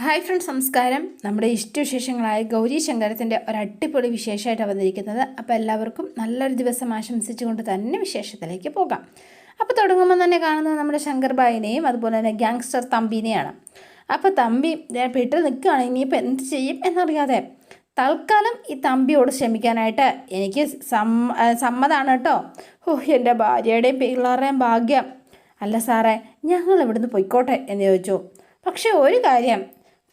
Hi friends നമസ്കാരം. നമ്മുടെ ഇഷ്ടവിശേഷങ്ങളായ ഗൗരി ശങ്കരത്തിന്റെ ഒരു അടിപൊളി വിശേഷമായിട്ട് വന്നിരിക്കുന്നത്. അപ്പോൾ എല്ലാവർക്കും നല്ലൊരു ദിവസം ആശംസിച്ചുകൊണ്ട് തന്നെ വിശേഷത്തിലേക്ക് പോകാം. അപ്പോൾ തുടങ്ങുമ്പോൾ തന്നെ കാണുന്നത് നമ്മുടെ ശങ്കർബായിനെയും അതുപോലെ തന്നെ ഗ്യാങ്സ്റ്റർ തമ്പിനെയാണ്. അപ്പോൾ തമ്പി ദേ പെട്ടിൽ നിൽക്കുകയാണ്. ഇനിയിപ്പോൾ എന്ത് ചെയ്യും എന്നറിയാതെ തൽക്കാലം ഈ തമ്പിയോട് ക്ഷമിക്കാനായിട്ട് എനിക്ക് സമ്മ സമ്മതമാണ് കേട്ടോ. ഓ എന്റെ ഭാര്യയുടെയും പിള്ളേരുടെയും ഭാഗ്യം. അല്ല സാറേ ഞങ്ങൾ ഇവിടുന്ന് പൊയ്ക്കോട്ടെ എന്ന് ചോദിച്ചു. പക്ഷേ ഒരു കാര്യം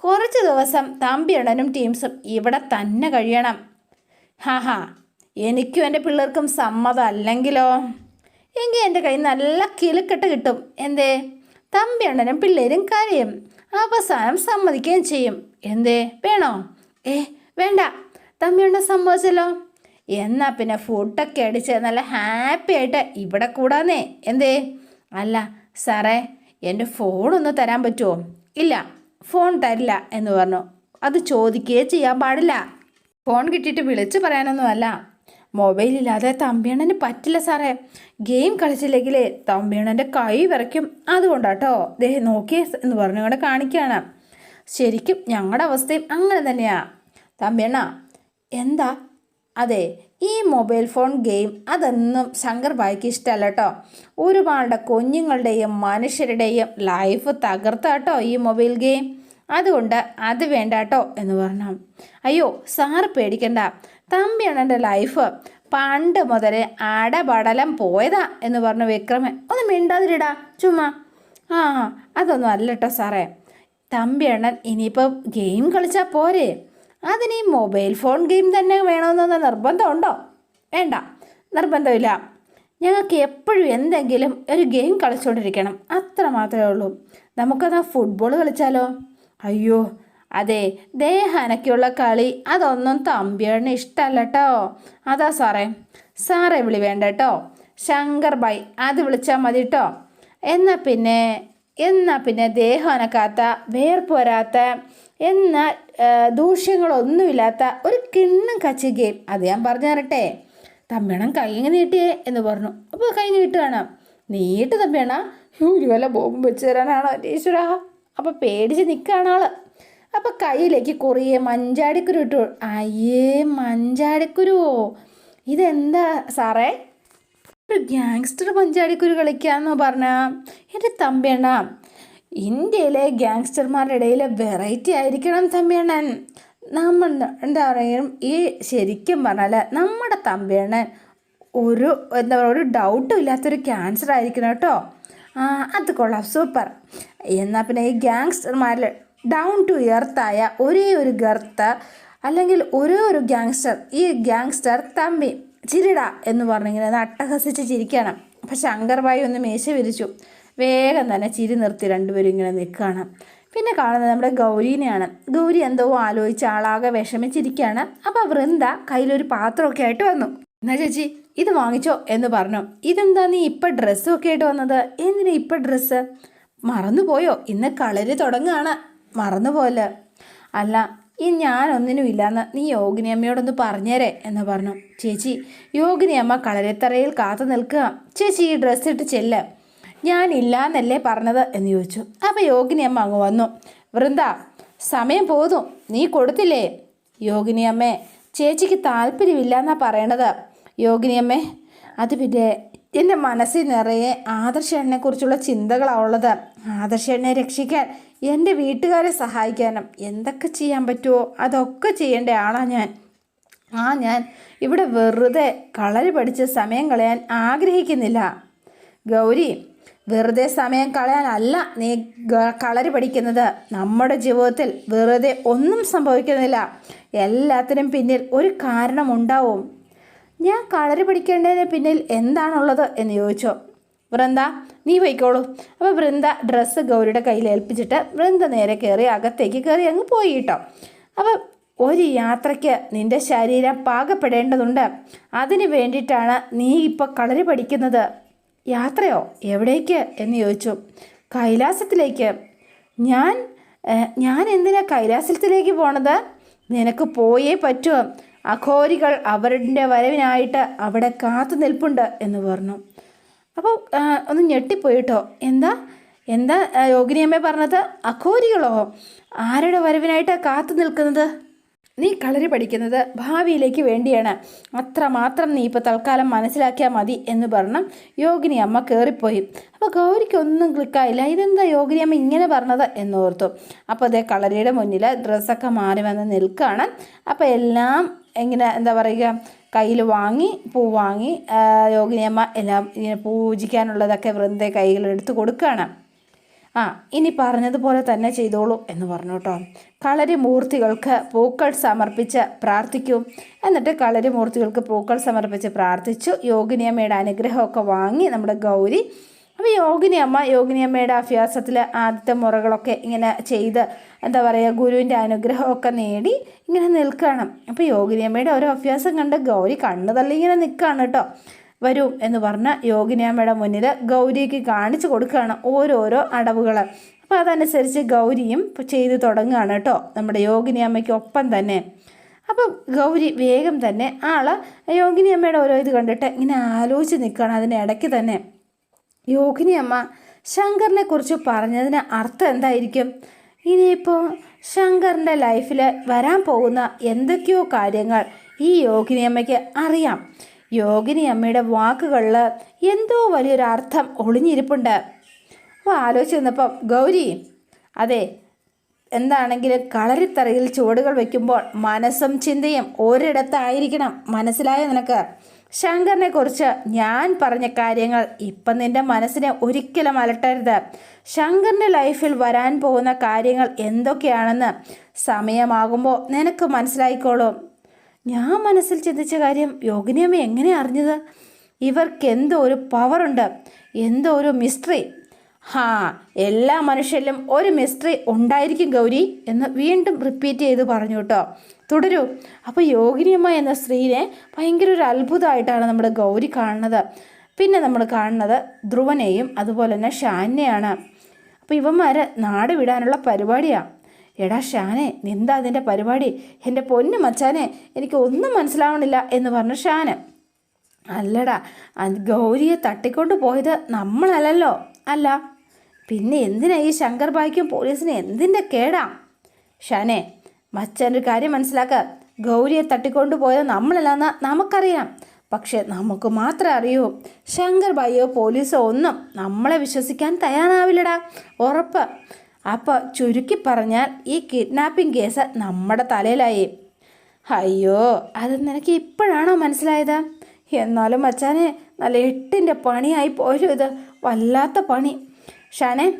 കുറച്ച് ദിവസം തമ്പിയണ്ണനും ടീംസും ഇവിടെ തന്നെ കഴിയണം. ഹാ ഹാ. എനിക്കും എന്റെ പിള്ളേർക്കും സമ്മതം അല്ലെങ്കിലോ? എങ്കിൽ എന്റെ കയ്യിൽ നല്ല കിലുക്കെട്ട് കിട്ടും. എന്തേ? തമ്പിയണ്ണനും പിള്ളേരും കരയും. അവസാനം സമ്മതിക്കുകയും ചെയ്യും. എന്തേ? വേണോ? ഏ വേണ്ട. തമ്പിയണ്ണൻ സമ്മതിച്ചല്ലോ. എന്നാൽ പിന്നെ ഫുഡൊക്കെ അടിച്ച് നല്ല ഹാപ്പി ആയിട്ട് ഇവിടെ കൂടാന്നേ. എന്തേ? അല്ല സാറേ എന്റെ ഫോണൊന്ന് തരാൻ പറ്റുമോ? ഇല്ല. ഫോൺ തരില്ല എന്ന് പറഞ്ഞു. അത് ചോദിക്കുകയേ ചെയ്യാൻ പാടില്ല. ഫോൺ കിട്ടിയിട്ട് വിളിച്ച് പറയാനൊന്നുമല്ല. മൊബൈലില്ലാതെ തമ്പിയണ്ണന് പറ്റില്ല സാറേ. ഗെയിം കളിച്ചില്ലെങ്കിൽ തമ്പിയണ്ണന്റെ കൈ വിറയ്ക്കും. അതുകൊണ്ടാട്ടോ. ദേ നോക്കിയേ എന്ന് പറഞ്ഞുകൊണ്ട് കാണിക്കുകയാണ്. ശരിക്കും ഞങ്ങളുടെ അവസ്ഥയും അങ്ങനെ തന്നെയാ. തമ്പിയണ്ണ എന്താ? അതെ ഈ മൊബൈൽ ഫോൺ ഗെയിം അതൊന്നും ശങ്കർ ഭായിക്ക് ഇഷ്ടമല്ല കേട്ടോ ഒരുപാട് കുഞ്ഞുങ്ങളുടെയും മനുഷ്യരുടെയും ലൈഫ് തകർത്താട്ടോ ഈ മൊബൈൽ ഗെയിം. അതുകൊണ്ട് അത് വേണ്ട കേട്ടോ എന്ന് പറഞ്ഞു. അയ്യോ സാറ് പേടിക്കണ്ട. തമ്പിയാണ് എന്റെ ലൈഫ് പണ്ട് മുതൽ അടപടലം പോയതാ എന്ന് പറഞ്ഞു വിക്രമൻ. ഒന്ന് മിണ്ടാതിരിടാ ചുമ്മാ. ആ അതൊന്നും അല്ല കേട്ടോ സാറേ തമ്പിയണ്ണൻ ഇനിയിപ്പം ഗെയിം കളിച്ചാൽ പോരെ. അതിന് ഈ മൊബൈൽ ഫോൺ ഗെയിം തന്നെ വേണമെന്ന നിർബന്ധമുണ്ടോ? വേണ്ട നിർബന്ധമില്ല. ഞങ്ങൾക്ക് എപ്പോഴും എന്തെങ്കിലും ഒരു ഗെയിം കളിച്ചുകൊണ്ടിരിക്കണം അത്ര മാത്രമേ ഉള്ളൂ. നമുക്കത് ഫുട്ബോൾ കളിച്ചാലോ? അയ്യോ അതെ ദേഹനക്കുള്ള കളി അതൊന്നും തമ്പിയണ് ഇഷ്ടമല്ല കേട്ടോ അതാ സാറേ സാറേ വിളി വേണ്ട കേട്ടോ ശങ്കർ ബായ് അത് വിളിച്ചാൽ മതി കേട്ടോ എന്നാൽ പിന്നെ എന്നാൽ പിന്നെ ദേഹം അനക്കാത്ത വേർപ്പ് വരാത്ത എന്നാൽ ദൂഷ്യങ്ങളൊന്നുമില്ലാത്ത ഒരു കിണ്ണം കച്ച ഗെയിം. അത് ഞാൻ പറഞ്ഞു തരട്ടെ. തമ്പിയണം കൈ ഇങ്ങനെ നീട്ടിയേ എന്ന് പറഞ്ഞു. അപ്പോൾ കൈ നീട്ടുകയാണ്. നീട്ട് തമ്മിയണ ഒരു വല്ല ബോംബ് വെച്ച് തരാനാണോ ടീച്ചറാ അപ്പോൾ പേടിച്ച് നിൽക്കുകയാണ് ആൾ. അപ്പോൾ കയ്യിലേക്ക് കുറേ മഞ്ചാടിക്കുരു ഇട്ടു. അയ്യേ മഞ്ചാടിക്കുരുവോ? ഇതെന്താ സാറേ? ഒരു ഗ്യാങ്സ്റ്റർ മഞ്ചാടിക്കുരു കളിക്കാന്നോ പറഞ്ഞാൽ എന്റെ തമ്പിയണ്ണ ഇന്ത്യയിലെ ഗ്യാങ്സ്റ്റർമാരുടെ ഇടയിലെ വെറൈറ്റി ആയിരിക്കണം തമ്പിയണ്ണൻ. നമ്മൾ എന്താ പറയുക ഈ ശരിക്കും പറഞ്ഞാൽ നമ്മുടെ തമ്പിയണ്ണൻ ഒരു എന്താ പറയുക ഒരു ഡൗട്ടും ഇല്ലാത്തൊരു ക്യാൻസർ ആയിരിക്കണം കേട്ടോ. അത് കൊള്ളാം. സൂപ്പർ. എന്നാൽ പിന്നെ ഈ ഗ്യാങ്സ്റ്റർമാരിൽ ഡൗൺ ടു എർത്തായ ഒരേ ഒരു ഗർത്ത് അല്ലെങ്കിൽ ഒരേ ഒരു ഗ്യാങ്സ്റ്റർ ഈ ഗ്യാങ്സ്റ്റർ തമ്പി ചിരിട എന്ന് പറഞ്ഞിങ്ങനെ അട്ടഹസിച്ച് ചിരിക്കണം. അപ്പം ശങ്കർബായി ഒന്ന് മേശ വിരിച്ചു. വേഗം തന്നെ ചിരി നിർത്തി രണ്ടുപേരും ഇങ്ങനെ നിൽക്കുകയാണ്. പിന്നെ കാണുന്നത് നമ്മുടെ ഗൗരീനെയാണ്. ഗൗരി എന്തോ ആലോചിച്ച് ആളാകെ വിഷമിച്ചിരിക്കുകയാണ്. അപ്പോൾ വൃന്ദ കയ്യിലൊരു പാത്രമൊക്കെ ആയിട്ട് വന്നു. എന്നാ ചേച്ചി ഇത് വാങ്ങിച്ചോ എന്ന് പറഞ്ഞു. ഇതെന്താ നീ ഇപ്പം ഡ്രസ്സൊക്കെ ആയിട്ട് വന്നത്? എന്തിനാ ഇപ്പം ഡ്രസ്സ് മറന്നുപോയോ? ഇന്ന് കളരി തുടങ്ങുകയാണ് മറന്നുപോലെ അല്ല ഈ ഞാനൊന്നിനും ഇല്ലാന്ന് നീ യോഗിനി അമ്മയോടൊന്ന് പറഞ്ഞേരെ എന്ന് പറഞ്ഞു. ചേച്ചി യോഗിനി അമ്മ കളരിത്തറയിൽ കാത്തു നിൽക്കുക. ചേച്ചി ഈ ഡ്രസ്സ് ഇട്ട് ചെല്ല്. ഞാനില്ലാന്നല്ലേ പറഞ്ഞത് എന്ന് ചോദിച്ചു. അപ്പോൾ യോഗിനി അമ്മ അങ്ങ് വന്നു. വൃന്ദ സമയം പോതും നീ കൊടുത്തില്ലേ? യോഗിനി അമ്മേ ചേച്ചിക്ക് താല്പര്യമില്ല എന്നാ പറയണത്. യോഗിനി അമ്മേ അത് പിന്നെ എന്റെ മനസ്സിൽ നിറയെ ആദർശേണ്ണനെക്കുറിച്ചുള്ള ചിന്തകളാണ് ഉള്ളത്. ആദർശേണ്ണനെ രക്ഷിക്കാൻ എന്റെ വീട്ടുകാരെ സഹായിക്കാനും എന്തൊക്കെ ചെയ്യാൻ പറ്റുമോ അതൊക്കെ ചെയ്യേണ്ട ആളാണ് ഞാൻ. ആ ഞാൻ ഇവിടെ വെറുതെ കളരി പഠിച്ച് സമയം കളയാൻ ആഗ്രഹിക്കുന്നില്ല. ഗൗരി വെറുതെ സമയം കളയാനല്ല നീ കളരി പഠിക്കുന്നത്. നമ്മുടെ ജീവിതത്തിൽ വെറുതെ ഒന്നും സംഭവിക്കുന്നില്ല. എല്ലാത്തിനും പിന്നിൽ ഒരു കാരണമുണ്ടാവും. ഞാൻ കളരി പഠിക്കേണ്ടതിന് പിന്നിൽ എന്താണുള്ളത് എന്ന് ചോദിച്ചോ. വൃന്ദ നീ പോയിക്കോളൂ. അപ്പോൾ വൃന്ദ ഡ്രസ്സ് ഗൗരിയുടെ കയ്യിൽ ഏൽപ്പിച്ചിട്ട് വൃന്ദ നേരെ കയറി അകത്തേക്ക് കയറി അങ്ങ് പോയി കേട്ടോ. അപ്പോൾ ഒരു യാത്രയ്ക്ക് നിന്റെ ശരീരം പാകപ്പെടേണ്ടതുണ്ട്. അതിന് വേണ്ടിയിട്ടാണ് നീ ഇപ്പോൾ കളരി പഠിക്കുന്നത്. യാത്രയോ? എവിടേക്ക്? എന്ന് ചോദിച്ചു. കൈലാസത്തിലേക്ക്. ഞാൻ ഞാൻ എന്തിനാ കൈലാസത്തിലേക്ക് പോണത്? നിനക്ക് പോയേ പറ്റുമോ അഘോരികൾ അവരുടെ വരവിനായിട്ട് അവിടെ കാത്തു നിൽപ്പുണ്ട് എന്ന് പറഞ്ഞു. അപ്പോൾ ഒന്ന് ഞെട്ടിപ്പോയിട്ടോ? എന്താ? എന്താ യോഗിനിയമ്മ പറഞ്ഞത്? അഘോരികളോ ആരുടെ വരവിനായിട്ട് കാത്തു നിൽക്കുന്നത്? നീ കളരി പഠിക്കുന്നത് ഭാവിയിലേക്ക് വേണ്ടിയാണ്. അത്രമാത്രം നീ ഇപ്പോൾ തൽക്കാലം മനസ്സിലാക്കിയാൽ മതി എന്ന് പറഞ്ഞ് യോഗിനി അമ്മ കയറിപ്പോയി അപ്പോൾ ഗൗരിക്ക് ഒന്നും ക്ലിക്കായില്ല. ഇതെന്താ യോഗിനി അമ്മ ഇങ്ങനെ പറഞ്ഞത് എന്നോർത്തു അപ്പോൾ അതേ കളരിയുടെ മുന്നിൽ ഡ്രസ്സൊക്കെ മാറി വന്ന് നിൽക്കുകയാണ് അപ്പോൾ എല്ലാം ഇങ്ങനെ എന്താ പറയുക കയ്യിൽ വാങ്ങി പൂ വാങ്ങി യോഗിനിയമ്മ എല്ലാം ഇങ്ങനെ പൂജിക്കാനുള്ളതൊക്കെ വൃന്ദ കൈകളെടുത്ത് കൊടുക്കുകയാണ്. ആ ഇനി പറഞ്ഞതുപോലെ തന്നെ ചെയ്തോളൂ എന്ന് പറഞ്ഞു കേട്ടോ. കളരി മൂർത്തികൾക്ക് പൂക്കൾ സമർപ്പിച്ച് പ്രാർത്ഥിക്കൂ. എന്നിട്ട് കളരി മൂർത്തികൾക്ക് പൂക്കൾ സമർപ്പിച്ച് പ്രാർത്ഥിച്ചു. യോഗിനിയമ്മയുടെ അനുഗ്രഹമൊക്കെ വാങ്ങി നമ്മുടെ ഗൗരി. അപ്പോൾ യോഗിനിയമ്മ യോഗിനിയമ്മയുടെ അഭ്യാസത്തിൽ ആദ്യത്തെ മുറകളൊക്കെ ഇങ്ങനെ ചെയ്ത് എന്താ പറയുക ഗുരുവിന്റെ അനുഗ്രഹമൊക്കെ നേടി ഇങ്ങനെ നിൽക്കണം. അപ്പോൾ യോഗിനിയമ്മയുടെ ഓരോ അഭ്യാസം കണ്ട് ഗൗരി കണ്ണു തള്ളി ഇങ്ങനെ നിൽക്കുകയാണ് കേട്ടോ. വരൂ എന്ന് പറഞ്ഞ യോഗിനിയമ്മയുടെ മുന്നിൽ ഗൗരിക്ക് കാണിച്ചു കൊടുക്കുകയാണ് ഓരോരോ അടവുകൾ. അപ്പോൾ അതനുസരിച്ച് ഗൗരിയും ചെയ്തു തുടങ്ങുകയാണ് കേട്ടോ നമ്മുടെ യോഗിനിയമ്മയ്ക്ക് ഒപ്പം തന്നെ. അപ്പം ഗൗരി വേഗം തന്നെ ആൾ യോഗിനിയമ്മയുടെ ഓരോ ഇത് കണ്ടിട്ട് ഇങ്ങനെ ആലോചിച്ച് നിൽക്കുകയാണ് അതിന്റെ ഇടയ്ക്ക് തന്നെ. യോഗിനിയമ്മ ശങ്കറിനെ കുറിച്ച് പറഞ്ഞതിന് അർത്ഥം എന്തായിരിക്കും? ഇനിയിപ്പോൾ ശങ്കറിന്റെ ലൈഫിൽ വരാൻ പോകുന്ന എന്തൊക്കെയോ കാര്യങ്ങൾ ഈ യോഗിനി അമ്മയ്ക്ക് അറിയാം. യോഗിനി അമ്മയുടെ വാക്കുകളിൽ എന്തോ വലിയൊരു അർത്ഥം ഒളിഞ്ഞിരിപ്പുണ്ട്. അപ്പോൾ ആലോചിച്ച് ഗൗരി അതെ എന്താണെങ്കിലും കളരിത്തറയിൽ ചുവടുകൾ വയ്ക്കുമ്പോൾ മനസ്സും ചിന്തയും ഒരിടത്തായിരിക്കണം. മനസ്സിലായ നിനക്ക്? ശങ്കറിനെ കുറിച്ച് ഞാൻ പറഞ്ഞ കാര്യങ്ങൾ ഇപ്പം നിന്റെ മനസ്സിനെ ഒരിക്കലും അലട്ടരുത്. ശങ്കറിന്റെ ലൈഫിൽ വരാൻ പോകുന്ന കാര്യങ്ങൾ എന്തൊക്കെയാണെന്ന് സമയമാകുമ്പോൾ നിനക്ക് മനസ്സിലായിക്കോളും. ഞാൻ മനസ്സിൽ ചിന്തിച്ച കാര്യം യോഗിനിയമ്മ എങ്ങനെ അറിഞ്ഞത്? ഇവർക്ക് എന്തോ ഒരു പവറുണ്ട് എന്തോ ഒരു മിസ്റ്ററി ഹാ എല്ലാ മനുഷ്യരിലും ഒരു മിസ്റ്ററി ഉണ്ടായിരിക്കും ഗൗരി എന്ന് വീണ്ടും റിപ്പീറ്റ് ചെയ്ത് പറഞ്ഞു കേട്ടോ. തുടരൂ. അപ്പോൾ യോഗിനിയമ്മ എന്ന സ്ത്രീനെ ഭയങ്കര ഒരു അത്ഭുതമായിട്ടാണ് നമ്മുടെ ഗൗരി കാണുന്നത്. പിന്നെ നമ്മൾ കാണുന്നത് ധ്രുവനെയും അതുപോലെ തന്നെ ഷാനെയാണ് അപ്പോൾ ഇവന്മാർ നാട് വിടാനുള്ള പരിപാടിയാണ് എടാ ഷാനെ നിന്താ അതിന്റെ പരിപാടി? എന്റെ പൊന്നു മച്ചാനെ എനിക്ക് ഒന്നും മനസ്സിലാവണില്ല എന്ന് പറഞ്ഞു ഷാന് അല്ലടാ ഗൗരിയെ തട്ടിക്കൊണ്ട് പോയത് നമ്മളല്ലല്ലോ. അല്ല പിന്നെ എന്തിനാ ഈ ശങ്കർ ബായിക്കും പോലീസിന് എന്തിന്റെ കേടാ? ഷനെ മച്ചന്റെ കാര്യം മനസ്സിലാക്കുക ഗൗരിയെ തട്ടിക്കൊണ്ടുപോയത് നമ്മളല്ലെന്ന് നമുക്കറിയാം. പക്ഷെ നമുക്ക് മാത്രമേ അറിയൂ. ശങ്കർ ബായിയോ പോലീസോ ഒന്നും നമ്മളെ വിശ്വസിക്കാൻ തയ്യാറാവില്ലടാ. ഉറപ്പ്. അപ്പോൾ ചുരുക്കി പറഞ്ഞാൽ ഈ കിഡ്നാപ്പിംഗ് കേസ് നമ്മുടെ തലയിലായി. അയ്യോ അത് നിനക്ക് ഇപ്പോഴാണോ മനസ്സിലായത്? എന്നാലും മച്ചാനെ നല്ല എട്ടിന്റെ പണിയായി പോരും ഇത്. വല്ലാത്ത പണി. ഷാനെ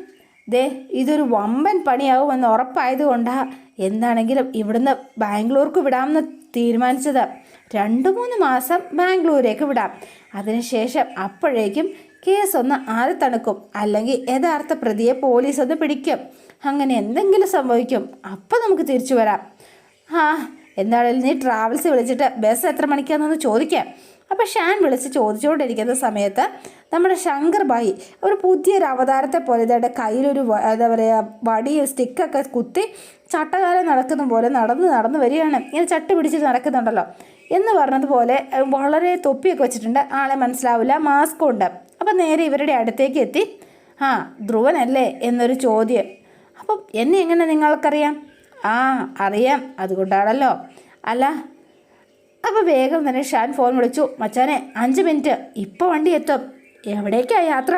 ദേ ഇതൊരു വമ്പൻ പണിയാവുമെന്ന് ഉറപ്പായതുകൊണ്ടാ എന്താണെങ്കിലും ഇവിടുന്ന് ബാംഗ്ലൂർക്ക് വിടാമെന്ന് തീരുമാനിച്ചത്. രണ്ട് മൂന്ന് മാസം ബാംഗ്ലൂരേക്ക് വിടാം. അതിനുശേഷം അപ്പോഴേക്കും കേസ് ഒന്ന് ആറി തണുക്കും അല്ലെങ്കിൽ യഥാർത്ഥ പ്രതിയെ പോലീസ് ഒന്ന് പിടിക്കും. അങ്ങനെ എന്തെങ്കിലും സംഭവിക്കും. അപ്പം നമുക്ക് തിരിച്ചു വരാം. ആ എന്താണെങ്കിലും നീ ട്രാവൽസ് വിളിച്ചിട്ട് ബസ് എത്ര മണിക്കാണെന്നൊന്ന് ചോദിക്കാം. അപ്പോൾ ഷാൻ വിളിച്ച് ചോദിച്ചുകൊണ്ടിരിക്കുന്ന സമയത്ത് നമ്മുടെ ശങ്കർ ഭായി ഒരു പുതിയൊരു അവതാരത്തെ പോലെ ഇതായിട്ട് കയ്യിലൊരു എന്താ പറയുക വടി സ്റ്റിക്കൊക്കെ കുത്തി ചട്ടകാലം നടക്കുന്ന പോലെ നടന്ന് നടന്ന് വരികയാണ്. ഇങ്ങനെ ചട്ടി പിടിച്ചിട്ട് നടക്കുന്നുണ്ടല്ലോ. എന്ന് പറഞ്ഞതുപോലെ വളരെ തൊപ്പിയൊക്കെ വെച്ചിട്ടുണ്ട്. ആളെ മനസ്സിലാവില്ല മാസ്ക് ഉണ്ട്. അപ്പം നേരെ ഇവരുടെ അടുത്തേക്ക് എത്തി. ആ ധ്രുവനല്ലേ എന്നൊരു ചോദ്യം. അപ്പം എന്നെ എങ്ങനെ നിങ്ങൾക്കറിയാം? ആ അറിയാം. അതുകൊണ്ടാണല്ലോ. അല്ല അപ്പോൾ വേഗം തന്നെ ഷാൻ ഫോൺ വിളിച്ചു. മച്ചാനെ അഞ്ച് മിനിറ്റ്. ഇപ്പോൾ വണ്ടി എത്തും. എവിടേക്കാ യാത്ര?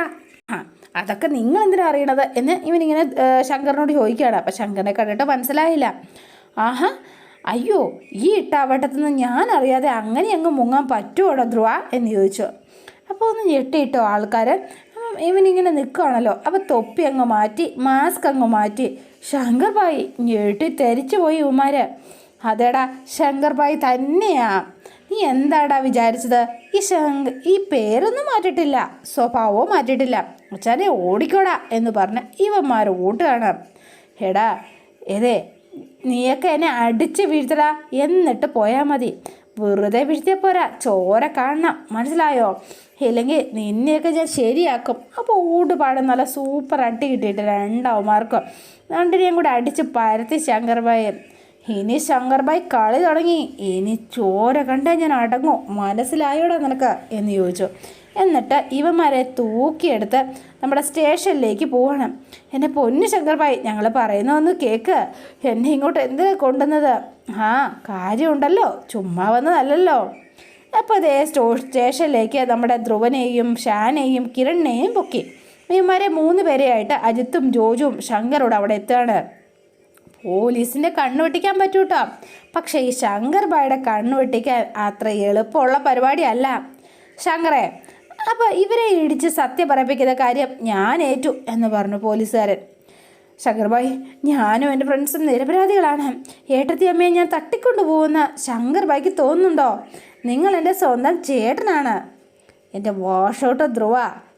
ആ അതൊക്കെ നിങ്ങൾ എന്തിനാ അറിയണത്? എന്ന് ഇവനിങ്ങനെ ശങ്കറിനോട് ചോദിക്കുകയാണ്. അപ്പം ശങ്കറിനെ കണ്ടിട്ട് മനസ്സിലായില്ല. ആഹാ അയ്യോ ഈ ഇട്ടാവട്ടത്തു നിന്ന് ഞാൻ അറിയാതെ അങ്ങനെ അങ്ങ് മുങ്ങാൻ പറ്റുമോടോ ധ്രുവ? എന്ന് ചോദിച്ചു. അപ്പോൾ ഒന്ന് ഞെട്ടിയിട്ടോ ആൾക്കാർ ഇവനിങ്ങനെ നിൽക്കുകയാണല്ലോ അപ്പോൾ തൊപ്പി അങ്ങ് മാറ്റി മാസ്ക് അങ്ങ് മാറ്റി. ശങ്കർ ഭായി ഞെട്ടി തെരിച്ചു പോയി ഉമാര് അതേടാ ശങ്കർ ഭായി തന്നെയാ. നീ എന്താടാ വിചാരിച്ചത്? ഈ ശങ്ക ഈ പേരൊന്നും മാറ്റിട്ടില്ല സ്വഭാവവും മാറ്റിട്ടില്ല. അച്ഛനെ ഓടിക്കോടാ എന്ന് പറഞ്ഞ് ഇവന്മാർ ഓട്ടുകയാണ് എടാ ഏതേ നീയൊക്കെ എന്നെ അടിച്ച് വീഴ്ത്തടാ എന്നിട്ട് പോയാൽ മതി. വെറുതെ വീഴ്ത്തിയാൽ പോരാ ചോര കാണണം മനസ്സിലായോ? ഇല്ലെങ്കിൽ നിന്നെയൊക്കെ ഞാൻ ശരിയാക്കും. അപ്പോൾ ഊടുപാടും നല്ല സൂപ്പർ അടി കിട്ടിയിട്ട് രണ്ടാവുമാർക്കും രണ്ടിനെയും കൂടെ അടിച്ച് പരത്തി ശങ്കർബായി. ഇനി ശങ്കർബായി കളി തുടങ്ങി. ഇനി ചോര കണ്ടാൽ ഞാൻ അടങ്ങും. മനസ്സിലായോടാ നിനക്ക്? എന്ന് ചോദിച്ചു. എന്നിട്ട് ഇവന്മാരെ തൂക്കിയെടുത്ത് നമ്മുടെ സ്റ്റേഷനിലേക്ക് പോകണം എന്നെ പൊന്നു ശങ്കർബായ് ഞങ്ങൾ പറയുന്നതൊന്ന് കേൾക്ക് എന്നെ ഇങ്ങോട്ട് എന്തിനാ കൊണ്ടുവന്നത്? ആ കാര്യമുണ്ടല്ലോ. ചുമ്മാ വന്നതല്ലല്ലോ. അപ്പോൾ അതേ സ്റ്റോ സ്റ്റേഷനിലേക്ക് നമ്മുടെ ധ്രുവനെയും ഷാനെയും കിരണിനെയും പൊക്കി. ഇവന്മാരെ മൂന്ന് പേരെയായിട്ട് അജിത്തും ജോജും ശങ്കറോട് അവിടെ എത്തുകയാണ്. പോലീസിന്റെ കണ്ണു വെട്ടിക്കാൻ പറ്റൂട്ടോ. പക്ഷേ ഈ ശങ്കർ ബായുടെ കണ്ണു വെട്ടിക്കാൻ അത്ര എളുപ്പമുള്ള പരിപാടിയല്ല. ശങ്കറെ അപ്പോൾ ഇവരെ ഇടിച്ച് സത്യം പറയിപ്പിക്കുന്ന കാര്യം ഞാൻ ഏറ്റു എന്ന് പറഞ്ഞു പോലീസുകാരൻ. ശങ്കർബായ് ഞാനും എന്റെ ഫ്രണ്ട്സും നിരപരാധികളാണ്. ഏട്ടത്തി അമ്മയെ ഞാൻ തട്ടിക്കൊണ്ടു പോകുന്ന ശങ്കർബായിക്ക് തോന്നുന്നുണ്ടോ? നിങ്ങൾ എന്റെ സ്വന്തം ചേട്ടനാണ്. എന്റെ വാഷൗട്ട് ധ്രുവ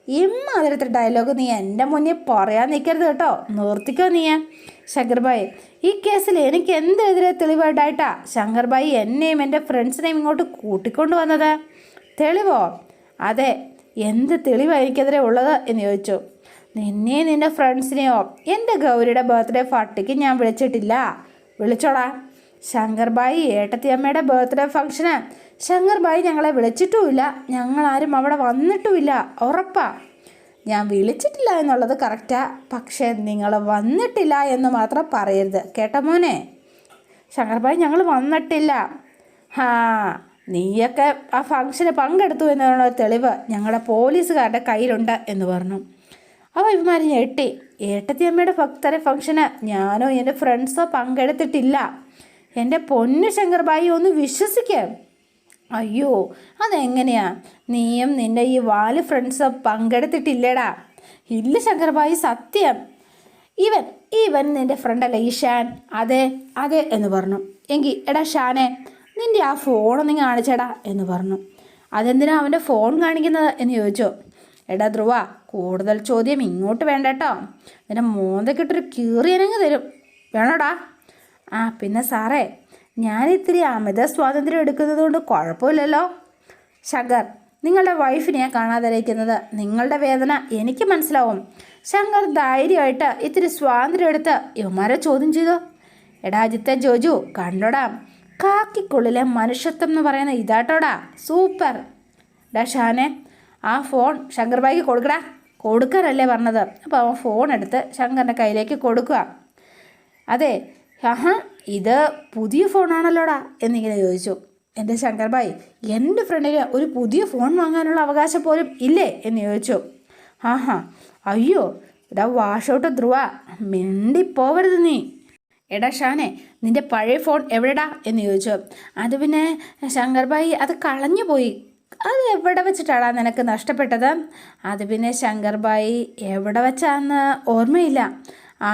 ഇമ്മാതിരത്തെ ഡയലോഗ് നീ എന്റെ മുന്നിൽ പറയാൻ നിൽക്കരുത് കേട്ടോ. നിർത്തിക്കോ നീ? ശങ്കർബായി ഈ കേസിൽ എനിക്ക് എന്തെതിരെ തെളിവായിട്ടാ ശങ്കർബായി എന്നെയും എന്റെ ഫ്രണ്ട്സിനെയും ഇങ്ങോട്ട് കൂട്ടിക്കൊണ്ടു വന്നത്? തെളിവോ? അതെ എന്ത് തെളിവാണ് എനിക്കെതിരെ ഉള്ളത് എന്ന് ചോദിച്ചു. നിന്നെയും നിന്റെ ഫ്രണ്ട്സിനെയോ? എന്റെ ഗൗരിയുടെ ബർത്ത്ഡേ പാർട്ടിക്ക് ഞാൻ വിളിച്ചിട്ടില്ല. വിളിച്ചോടാ ശങ്കർബായി ഏട്ടത്തിയമ്മയുടെ ബർത്ത്ഡേ ഫംഗ്ഷന് ശങ്കർബായി ഞങ്ങളെ വിളിച്ചിട്ടുമില്ല. ഞങ്ങളാരും അവിടെ വന്നിട്ടുമില്ല. ഉറപ്പാ. ഞാൻ വിളിച്ചിട്ടില്ല. എന്നുള്ളത് കറക്റ്റാ പക്ഷേ നിങ്ങൾ വന്നിട്ടില്ല എന്ന് മാത്രം പറയരുത്. കേട്ട മോനെ? ശങ്കർഭായി ഞങ്ങൾ വന്നിട്ടില്ല. ഹാ നീയൊക്കെ ആ ഫംഗ്ഷന് പങ്കെടുത്തു എന്നുള്ള തെളിവ് ഞങ്ങളുടെ പോലീസുകാരുടെ കയ്യിലുണ്ട് എന്ന് പറഞ്ഞു. അപ്പോൾ ഇവന്മാർ ഞെട്ടി. ഏട്ടത്തിയമ്മയുടെ ഭക്തരെ ഫംഗ്ഷന് ഞാനോ എന്റെ ഫ്രണ്ട്സോ പങ്കെടുത്തിട്ടില്ല. എന്റെ പൊന്നു ശങ്കർബായി ഒന്ന് വിശ്വസിക്കുക അയ്യോ അതെങ്ങനെയാ? നീയും നിന്റെ ഈ വാൽ ഫ്രണ്ട്സോ പങ്കെടുത്തിട്ടില്ലേടാ. ഇല്ല ശങ്കർഭായി സത്യം. ഇവൻ ഇവൻ നിന്റെ ഫ്രണ്ടല്ലേ ഈ ഷാൻ? അതെ അതെ എന്ന് പറഞ്ഞു. എങ്കിൽ എടാ ഷാനെ നിന്റെ ആ ഫോൺ ഫോണൊന്നും കാണിച്ചടാ എന്ന് പറഞ്ഞു. അതെന്തിനാ അവന്റെ ഫോൺ കാണിക്കുന്നത് എന്ന് ചോദിച്ചോ. എടാ ധ്രുവ കൂടുതൽ ചോദ്യം ഇങ്ങോട്ട് വേണ്ട കേട്ടോ നിന്റെ മോന്തക്കിട്ടൊരു കീറിയനങ്ങ് തരും. വേണോടാ? ആ പിന്നെ സാറേ ഞാൻ ഇത്തിരി അമിത സ്വാതന്ത്ര്യം എടുക്കുന്നത് കൊണ്ട് കുഴപ്പമില്ലല്ലോ. ശങ്കർ നിങ്ങളുടെ വൈഫിനെ കാണാതിരിക്കുന്നത് നിങ്ങളുടെ വേദന എനിക്ക് മനസ്സിലാവും. ശങ്കർ ധൈര്യമായിട്ട് ഇത്തിരി സ്വാതന്ത്ര്യം എടുത്ത് യുവമാരെ ചോദ്യം ചെയ്തു. എടാ അജിത്തെ ജോജു കണ്ടോടാ. കാക്കിക്കുള്ളിലെ മനുഷ്യത്വം എന്ന് പറയുന്ന ഇതാട്ടോടാ. സൂപ്പർ. ഡാ ഷാനെ ആ ഫോൺ ശങ്കർ ബായിക്ക് കൊടുക്കടാ. കൊടുക്കാനല്ലേ പറഞ്ഞത്. അപ്പോൾ അവൻ ഫോൺ എടുത്ത് ശങ്കറിന്റെ കയ്യിലേക്ക് കൊടുക്കുക. അതെ ആഹാ ഇത് പുതിയ ഫോണാണല്ലോടാ എന്നിങ്ങനെ ചോദിച്ചു. എന്റെ ശങ്കർ ഭായ് എന്റെ ഫ്രണ്ടിന് ഒരു പുതിയ ഫോൺ വാങ്ങാനുള്ള അവകാശം പോലും ഇല്ലേ എന്ന് ചോദിച്ചു. ആഹാ അയ്യോ ഇതാ ഔട്ട് ധ്രുവ മിണ്ടിപ്പോവരുത് നീ. എടാ ഷാനെ നിന്റെ പഴയ ഫോൺ എവിടെടാ എന്ന് ചോദിച്ചു. അത് പിന്നെ ശങ്കർ ബായി അത് കളഞ്ഞു പോയി. അത് എവിടെ വെച്ചിട്ടാടാ നിനക്ക് നഷ്ടപ്പെട്ടത്? അത് പിന്നെ ശങ്കർ ബായി എവിടെ വെച്ചാന്ന് ഓർമ്മയില്ല. ആ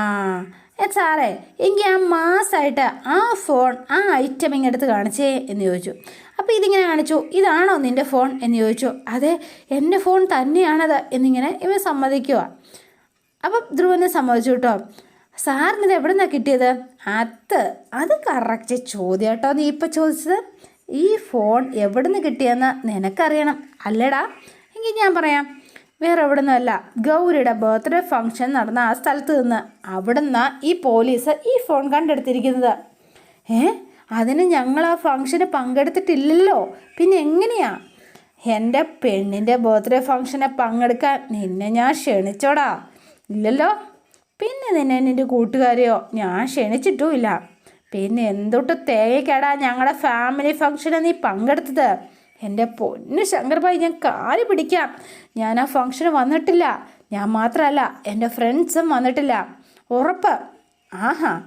സാറേ എങ്കിൽ ആ മാസമായിട്ട് ആ ഫോൺ ആ ഐറ്റം ഇങ്ങെടുത്ത് കാണിച്ചേ എന്ന് ചോദിച്ചു. അപ്പോൾ ഇതിങ്ങനെ കാണിച്ചു. ഇതാണോ നിന്റെ ഫോൺ? എന്ന് ചോദിച്ചു. അതെ എന്റെ ഫോൺ തന്നെയാണത് എന്നിങ്ങനെ ഇവ സമ്മതിക്കുക അപ്പം ധ്രുവനെ സമ്മതിച്ചു കേട്ടോ. സാറിന് ഇത് എവിടെ നിന്നാണ് കിട്ടിയത്? അത് അത് കറക്റ്റ് ചോദ്യം കേട്ടോ നീ ഇപ്പം ചോദിച്ചത്. ഈ ഫോൺ എവിടെ നിന്ന് കിട്ടിയെന്ന് നിനക്കറിയണം. അല്ലടാ എങ്കിൽ ഞാൻ പറയാം. വേറെ എവിടെ നിന്നല്ല ഗൗരിയുടെ ബർത്ത്ഡേ ഫംഗ്ഷൻ നടന്ന ആ സ്ഥലത്ത് നിന്ന് അവിടെ നിന്നാണ് ഈ പോലീസ് ഈ ഫോൺ കണ്ടെടുത്തിരിക്കുന്നത്. ഏ? അതിന് ഞങ്ങൾ ആ ഫംഗ്ഷന് പങ്കെടുത്തിട്ടില്ലല്ലോ. പിന്നെ എങ്ങനെയാ? എന്റെ പെണ്ണിന്റെ ബർത്ത്ഡേ ഫംഗ്ഷനെ പങ്കെടുക്കാൻ നിന്നെ ഞാൻ ക്ഷണിച്ചോടാ. ഇല്ലല്ലോ? പിന്നെ നിന്നെ നിന്റെ കൂട്ടുകാരെയോ ഞാൻ ക്ഷണിച്ചിട്ടുമില്ല. പിന്നെ എന്തൊട്ട് തേങ്ങയ്ക്കടാ ഞങ്ങളുടെ ഫാമിലി ഫംഗ്ഷന് നീ പങ്കെടുത്തത്? എന്റെ ശങ്കർ ശങ്കർഭായി ഞാൻ കാൽ പിടിക്കാം. ഞാൻ ആ ഫംഗ്ഷന് വന്നിട്ടില്ല. ഞാൻ മാത്രമല്ല എന്റെ ഫ്രണ്ട്സും വന്നിട്ടില്ല. ഉറപ്പ്? ആഹാ.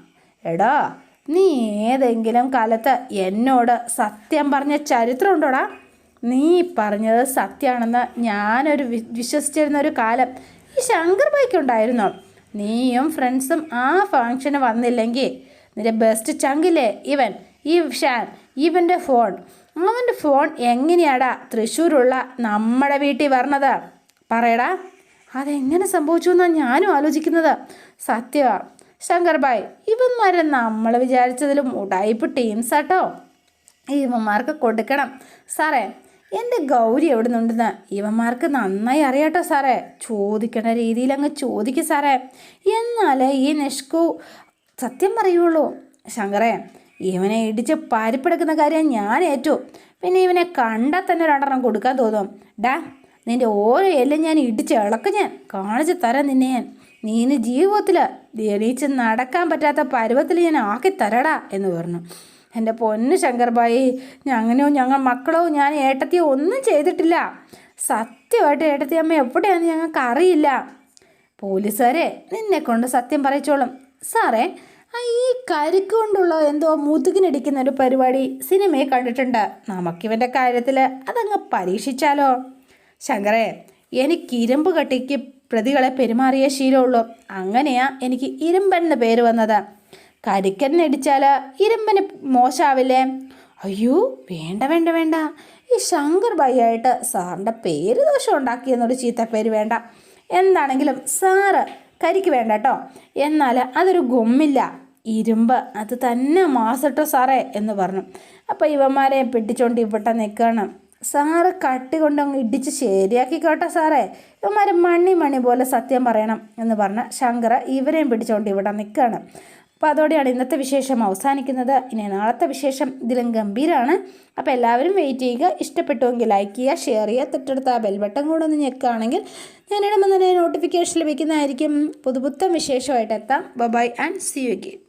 എടാ നീ ഏതെങ്കിലും കാലത്ത് എന്നോട് സത്യം പറഞ്ഞ ചരിത്രം ഉണ്ടോടാ? നീ പറഞ്ഞത് സത്യമാണെന്ന് ഞാനൊരു വിശ്വസിച്ചിരുന്ന ഒരു കാലം ഈ ശങ്കർ ബൈക്കുണ്ടായിരുന്നോ നീയും ഫ്രണ്ട്സും ആ ഫംഗ്ഷന് വന്നില്ലെങ്കിൽ നിന്റെ ബെസ്റ്റ് ചങ്കില്ലേ ഇവൻ? ഈ ഷാൻ. ഇവന്റെ ഫോൺ. അവന്റെ ഫോൺ എങ്ങനെയാടാ തൃശ്ശൂരുള്ള നമ്മുടെ വീട്ടിൽ വരണത്? പറയടാ അതെങ്ങനെ സംഭവിച്ചു എന്നാണ് ഞാനും ആലോചിക്കുന്നത്. സത്യമാ ശങ്കർ ഭായ് ഇവന്മാരെ നമ്മൾ വിചാരിച്ചതിലും ഉടായിപ്പ് ടീംസാട്ടോ ഇവന്മാർക്ക് കൊടുക്കണം. സാറേ എന്റെ ഗൗരി എവിടെ നിന്നുണ്ടെന്ന് ഇവന്മാർക്ക് നന്നായി അറിയാട്ടോ സാറേ. ചോദിക്കണ രീതിയിൽ അങ്ങ് ചോദിക്കും സാറേ. എന്നാലേ ഈ നിഷ്കു സത്യം പറയുള്ളൂ. ശങ്കറേ ഇവനെ ഇടിച്ച് പരിപ്പെടുക്കുന്ന കാര്യം ഞാൻ ഏറ്റു. പിന്നെ ഇവനെ കണ്ടാൽ തന്നെ രണ്ടെണ്ണം കൊടുക്കാൻ തോന്നും. ഡാ നിന്റെ ഓരോ എല്ലാം ഞാൻ ഇടിച്ച് ഇളക്ക് ഞാൻ. കാണിച്ചു തരാം നിന്നെ ഞാൻ. നീന് ജീവിതത്തിൽ എണീച്ച് നടക്കാൻ പറ്റാത്ത പരുവത്തിൽ ഞാൻ ആക്കി തരടാ എന്ന് പറഞ്ഞു. എന്റെ പൊന്ന് ശങ്കർബായി ഞങ്ങനെയോ ഞങ്ങൾ മക്കളോ ഞാൻ ഏട്ടത്തിയോ ഒന്നും ചെയ്തിട്ടില്ല. സത്യമായിട്ട് ഏട്ടത്തി അമ്മ എവിടെയാണെന്ന് ഞങ്ങൾക്ക് അറിയില്ല പോലീസുകാരെ നിന്നെ കൊണ്ട് സത്യം പറയിച്ചോളും. സാറേ ഈ കരുക്ക് കൊണ്ടുള്ള എന്തോ മുതുകിനടിക്കുന്ന ഒരു പരിപാടി സിനിമയെ കണ്ടിട്ടുണ്ട്. നമുക്കിവന്റെ കാര്യത്തിൽ അതങ്ങ് പരീക്ഷിച്ചാലോ? ശങ്കരേ എനിക്ക് ഇരുമ്പ് കട്ടിക്ക് പ്രതികളെ പെരുമാറിയ ശീലമുള്ളൂ. അങ്ങനെയാ എനിക്ക് ഇരുമ്പെന്ന പേര് വന്നത്. കരിക്കനടിച്ചാൽ ഇരുമ്പന് മോശമാവില്ലേ അയ്യോ വേണ്ട വേണ്ട വേണ്ട. ഈ ശങ്കർ ആയിട്ട് സാറിന്റെ പേര് ദോഷം ഉണ്ടാക്കിയെന്നൊരു പേര് വേണ്ട. എന്താണെങ്കിലും സാറ് കരിക്ക് വേണ്ട കേട്ടോ. എന്നാൽ അതൊരു ഗുമ്മില്ല. ഇരുമ്പ് അത് തന്നെ മാസട്ടോ സാറേ എന്ന് പറഞ്ഞു. അപ്പോൾ ഇവന്മാരെ പിടിച്ചോണ്ട് ഇവിടെ നിൽക്കണം സാറ് കട്ടി കൊണ്ടങ്ങ് ഇടിച്ച് ശരിയാക്കി കേട്ടോ സാറേ. ഇവന്മാർ മണി മണി പോലെ സത്യം പറയണം എന്ന് പറഞ്ഞ ശങ്കർ ഇവരെയും പിടിച്ചോണ്ട് ഇവിടെ നിൽക്കുകയാണ് അപ്പോൾ അതോടെയാണ് ഇന്നത്തെ വിശേഷം അവസാനിക്കുന്നത്. ഇനി നാളത്തെ വിശേഷം ഇതിലും ഗംഭീരമാണ് അപ്പോൾ എല്ലാവരും വെയിറ്റ് ചെയ്യുക. ഇഷ്ടപ്പെട്ടുവെങ്കിൽ ലൈക്ക് ചെയ്യുക ഷെയർ ചെയ്യുക. തൊട്ടടുത്ത ആ ബെൽ ബട്ടൺ കൂടെ ഒന്ന് ഞെക്കുകയാണെങ്കിൽ ഞാനിടുമ്പോൾ തന്നെ നോട്ടിഫിക്കേഷൻ ലഭിക്കുന്നതായിരിക്കും. പുതുപുത്തൻ വിശേഷമായിട്ട് എത്താം. Bye and see you again